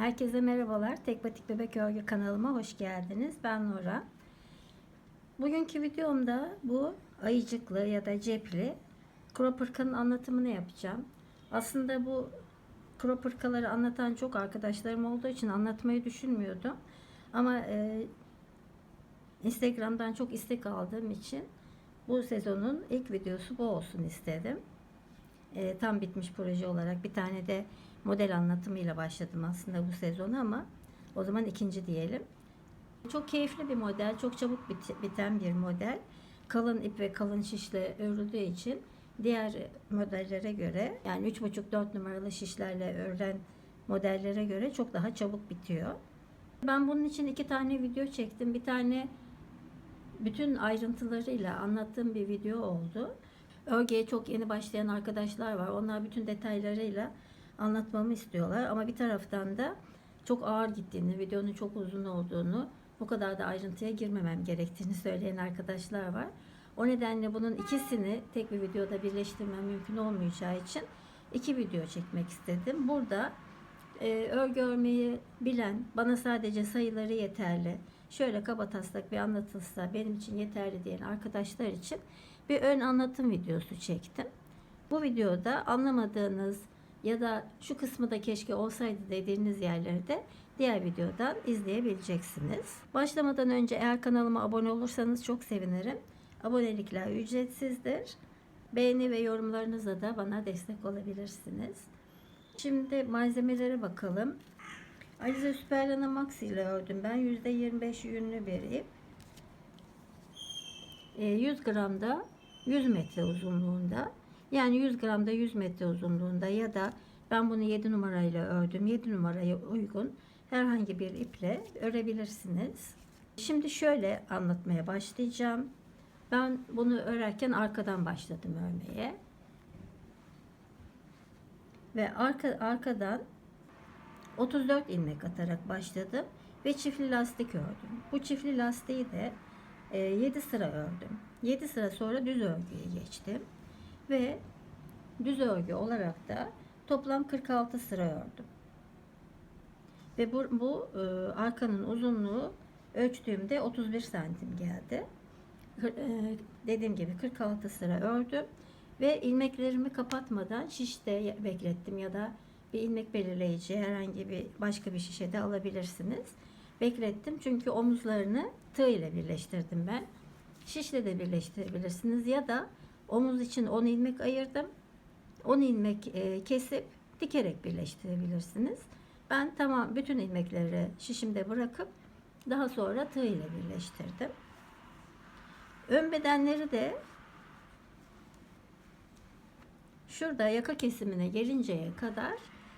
Herkese merhabalar. Tek Batik Bebek Örgü kanalıma hoş geldiniz. Ben Nora. Bugünkü videomda bu ayıcıklı ya da cepli crop hırkanın anlatımını yapacağım. Aslında bu crop anlatan çok arkadaşlarım olduğu için anlatmayı düşünmüyordum. Ama e, Instagram'dan çok istek aldığım için bu sezonun ilk videosu bu olsun istedim. E, tam bitmiş proje olarak bir tane de model anlatımıyla başladım aslında bu sezonu ama o zaman ikinci diyelim. Çok keyifli bir model, çok çabuk bit- biten bir model. Kalın ip ve kalın şişle örüldüğü için diğer modellere göre yani 3,5-4 numaralı şişlerle örülen modellere göre çok daha çabuk bitiyor. Ben bunun için iki tane video çektim. Bir tane bütün ayrıntılarıyla anlattığım bir video oldu. Örgüye çok yeni başlayan arkadaşlar var. Onlar bütün detaylarıyla anlatmamı istiyorlar. Ama bir taraftan da çok ağır gittiğini, videonun çok uzun olduğunu, bu kadar da ayrıntıya girmemem gerektiğini söyleyen arkadaşlar var. O nedenle bunun ikisini tek bir videoda birleştirmem mümkün olmayacağı için iki video çekmek istedim. Burada e, örgü örmeyi bilen, bana sadece sayıları yeterli, şöyle kaba taslak bir anlatılsa benim için yeterli diyen arkadaşlar için bir ön anlatım videosu çektim. Bu videoda anlamadığınız ya da şu kısmı da keşke olsaydı dediğiniz yerleri de diğer videodan izleyebileceksiniz. Başlamadan önce eğer kanalıma abone olursanız çok sevinirim. Abonelikler ücretsizdir. Beğeni ve yorumlarınızla da bana destek olabilirsiniz. Şimdi malzemelere bakalım. Alize Süperlana Max ile ördüm. Ben %25 yünlü bir ip. E, 100 gramda 100 metre uzunluğunda. Yani 100 gramda 100 metre uzunluğunda ya da ben bunu 7 numarayla ördüm. 7 numaraya uygun herhangi bir iple örebilirsiniz. Şimdi şöyle anlatmaya başlayacağım. Ben bunu örerken arkadan başladım örmeye. Ve arka, arkadan 34 ilmek atarak başladım ve çiftli lastik ördüm. Bu çiftli lastiği de 7 sıra ördüm. 7 sıra sonra düz örgüye geçtim. Ve düz örgü olarak da toplam 46 sıra ördüm. Ve bu, bu e, arkanın uzunluğu ölçtüğümde 31 santim geldi. E, dediğim gibi 46 sıra ördüm. Ve ilmeklerimi kapatmadan şişte beklettim ya da bir ilmek belirleyici herhangi bir başka bir şişede alabilirsiniz. Beklettim çünkü omuzlarını tığ ile birleştirdim ben. Şişle de birleştirebilirsiniz ya da omuz için 10 ilmek ayırdım. 10 ilmek e, kesip dikerek birleştirebilirsiniz. Ben tamam bütün ilmekleri şişimde bırakıp daha sonra tığ ile birleştirdim. Ön bedenleri de şurada yaka kesimine gelinceye kadar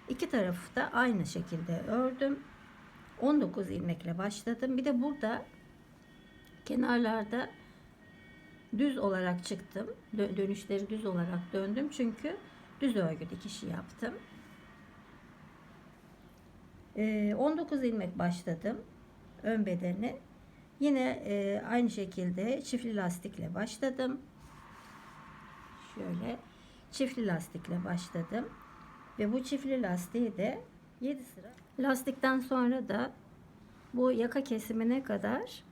iki tarafı da aynı şekilde ördüm. 19 ilmekle başladım. Bir de burada kenarlarda düz olarak çıktım. Dönüşleri düz olarak döndüm. Çünkü düz örgü dikişi yaptım. 19 ilmek başladım. Ön bedeni. Yine aynı şekilde çiftli lastikle başladım. Şöyle çiftli lastikle başladım. Ve bu çiftli lastiği de 7 sıra. Lastikten sonra da bu yaka kesimine kadar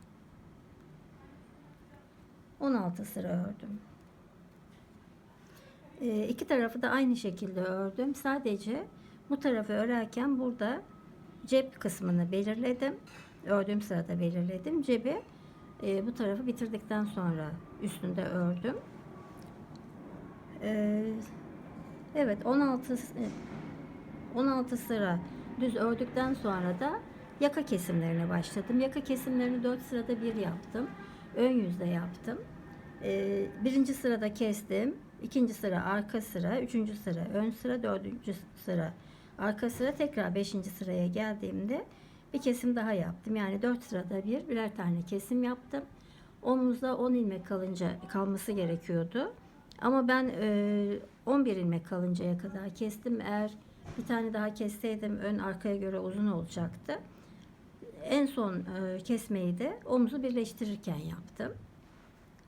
16 sıra ördüm. E, iki tarafı da aynı şekilde ördüm. Sadece bu tarafı örerken burada cep kısmını belirledim. Ördüğüm sırada belirledim. Cebi e, bu tarafı bitirdikten sonra üstünde ördüm. E, evet 16 16 sıra düz ördükten sonra da yaka kesimlerine başladım. Yaka kesimlerini 4 sırada bir yaptım. Ön yüzde yaptım. Ee, birinci sırada kestim. İkinci sıra arka sıra, üçüncü sıra ön sıra, dördüncü sıra arka sıra. Tekrar beşinci sıraya geldiğimde bir kesim daha yaptım. Yani dört sırada bir birer tane kesim yaptım. Omuzda 10 ilmek kalınca kalması gerekiyordu. Ama ben e, 11 ilmek kalıncaya kadar kestim. Eğer bir tane daha kesseydim ön arkaya göre uzun olacaktı. En son e, kesmeyi de omuzu birleştirirken yaptım.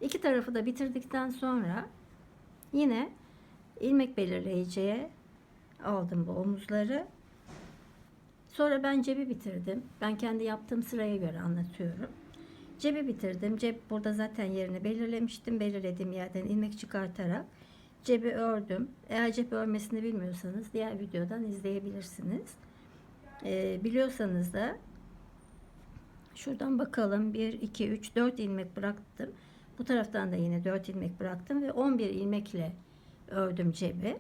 İki tarafı da bitirdikten sonra yine ilmek belirleyiciye aldım bu omuzları. Sonra ben cebi bitirdim. Ben kendi yaptığım sıraya göre anlatıyorum. Cebi bitirdim. Cep burada zaten yerini belirlemiştim. Belirlediğim yerden ilmek çıkartarak cebi ördüm. Eğer cep örmesini bilmiyorsanız diğer videodan izleyebilirsiniz. Ee, biliyorsanız da şuradan bakalım 1, 2, 3, 4 ilmek bıraktım. Bu taraftan da yine 4 ilmek bıraktım ve 11 ilmekle ördüm cebi.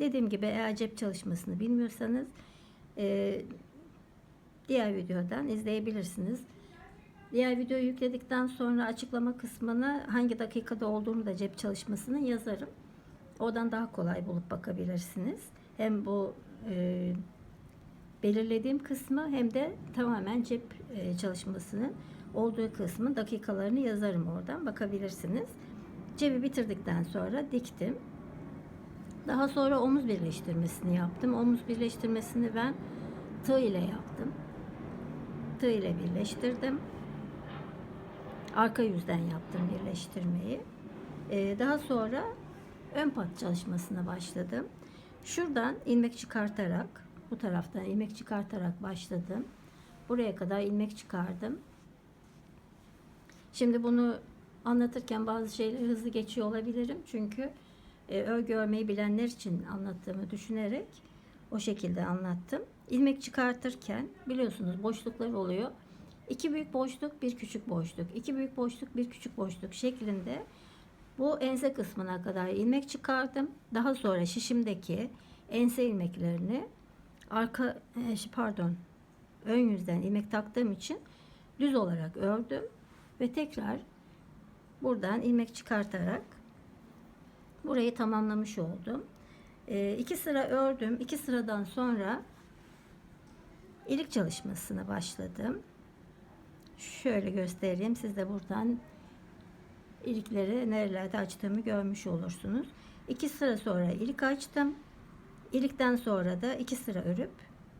Dediğim gibi eğer cep çalışmasını bilmiyorsanız e, diğer videodan izleyebilirsiniz. Diğer videoyu yükledikten sonra açıklama kısmına hangi dakikada olduğunu da cep çalışmasını yazarım. Oradan daha kolay bulup bakabilirsiniz. Hem bu e, belirlediğim kısmı hem de tamamen cep e, çalışmasının olduğu kısmın dakikalarını yazarım oradan bakabilirsiniz. Cebi bitirdikten sonra diktim. Daha sonra omuz birleştirmesini yaptım. Omuz birleştirmesini ben tığ ile yaptım. Tığ ile birleştirdim. Arka yüzden yaptım birleştirmeyi. Ee, daha sonra ön pat çalışmasına başladım. Şuradan ilmek çıkartarak bu taraftan ilmek çıkartarak başladım. Buraya kadar ilmek çıkardım. Şimdi bunu anlatırken bazı şeyleri hızlı geçiyor olabilirim. Çünkü e, örgü örmeyi bilenler için anlattığımı düşünerek o şekilde anlattım. İlmek çıkartırken biliyorsunuz boşluklar oluyor. İki büyük boşluk, bir küçük boşluk. iki büyük boşluk, bir küçük boşluk şeklinde bu ense kısmına kadar ilmek çıkardım. Daha sonra şişimdeki ense ilmeklerini arka e, pardon ön yüzden ilmek taktığım için düz olarak ördüm ve tekrar buradan ilmek çıkartarak burayı tamamlamış oldum. E, iki sıra ördüm. iki sıradan sonra ilik çalışmasına başladım. Şöyle göstereyim. Siz de buradan ilikleri nerelerde açtığımı görmüş olursunuz. İki sıra sonra ilik açtım. İlikten sonra da iki sıra örüp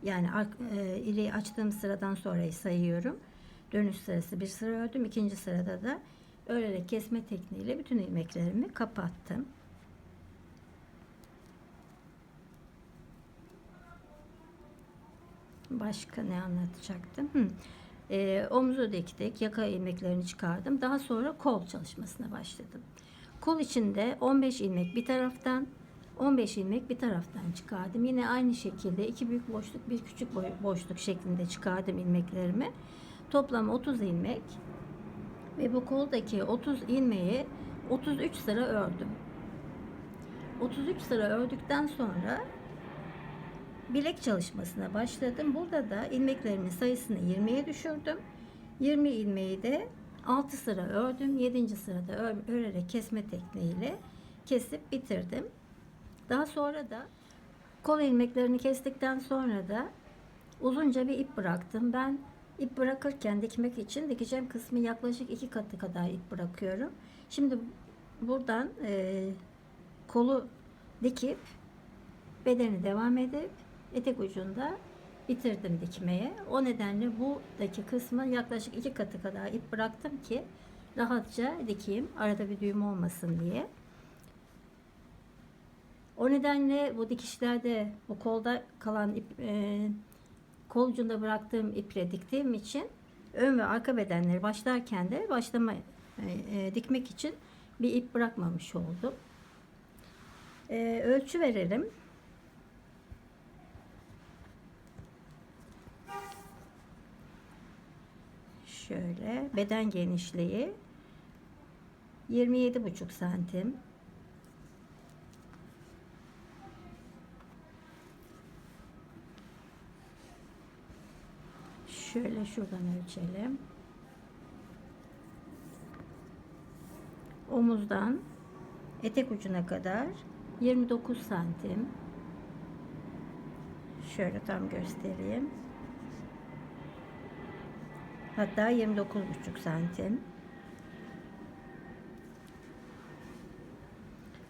yani e, iliği açtığım sıradan sonrayı sayıyorum. Dönüş sırası bir sıra ördüm. İkinci sırada da örerek kesme tekniğiyle bütün ilmeklerimi kapattım. Başka ne anlatacaktım? Hı. E, omuzu diktik, yaka ilmeklerini çıkardım. Daha sonra kol çalışmasına başladım. Kol içinde 15 ilmek bir taraftan, 15 ilmek bir taraftan çıkardım. Yine aynı şekilde iki büyük boşluk, bir küçük boşluk şeklinde çıkardım ilmeklerimi. Toplam 30 ilmek ve bu koldaki 30 ilmeği 33 sıra ördüm. 33 sıra ördükten sonra bilek çalışmasına başladım. Burada da ilmeklerimin sayısını 20'ye düşürdüm. 20 ilmeği de 6 sıra ördüm. 7. sırada örerek kesme tekniğiyle kesip bitirdim. Daha sonra da kol ilmeklerini kestikten sonra da uzunca bir ip bıraktım. Ben ip bırakırken dikmek için dikeceğim kısmı yaklaşık iki katı kadar ip bırakıyorum. Şimdi buradan e, kolu dikip bedeni devam edip etek ucunda bitirdim dikmeye. O nedenle buradaki kısmı yaklaşık iki katı kadar ip bıraktım ki rahatça dikeyim. Arada bir düğüm olmasın diye. O nedenle bu dikişlerde bu kolda kalan ip, e, kol ucunda bıraktığım iple diktiğim için ön ve arka bedenleri başlarken de başlama e, e, dikmek için bir ip bırakmamış oldum. E, ölçü verelim. Şöyle beden genişliği 27,5 santim. Şöyle şuradan ölçelim. Omuzdan etek ucuna kadar 29 santim. Şöyle tam göstereyim. Hatta 29,5 santim.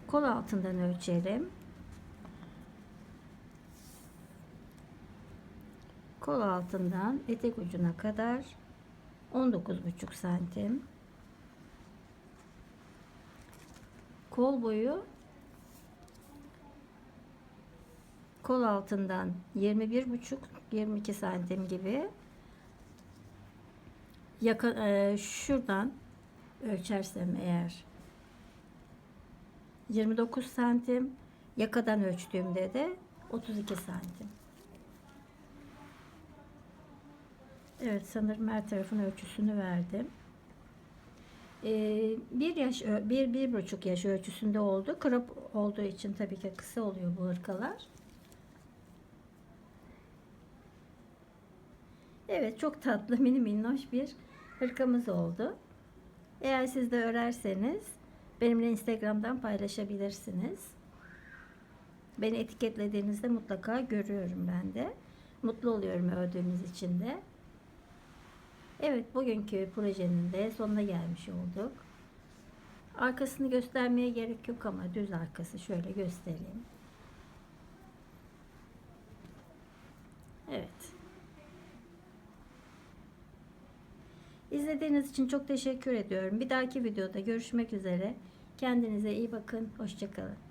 Kol altından ölçelim. Kol altından etek ucuna kadar 19,5 santim. Kol boyu kol altından 21,5 22 santim gibi. Yakın, e, şuradan ölçersem eğer 29 santim yakadan ölçtüğümde de 32 santim. Evet sanırım her tarafın ölçüsünü verdim. Ee, bir yaş, bir, bir buçuk yaş ölçüsünde oldu. Krop olduğu için tabii ki kısa oluyor bu hırkalar. Evet çok tatlı mini minnoş bir hırkamız oldu. Eğer siz de örerseniz benimle Instagram'dan paylaşabilirsiniz. Beni etiketlediğinizde mutlaka görüyorum ben de. Mutlu oluyorum ördüğünüz için de. Evet bugünkü projenin de sonuna gelmiş olduk. Arkasını göstermeye gerek yok ama düz arkası şöyle göstereyim. Evet. İzlediğiniz için çok teşekkür ediyorum. Bir dahaki videoda görüşmek üzere. Kendinize iyi bakın. Hoşçakalın.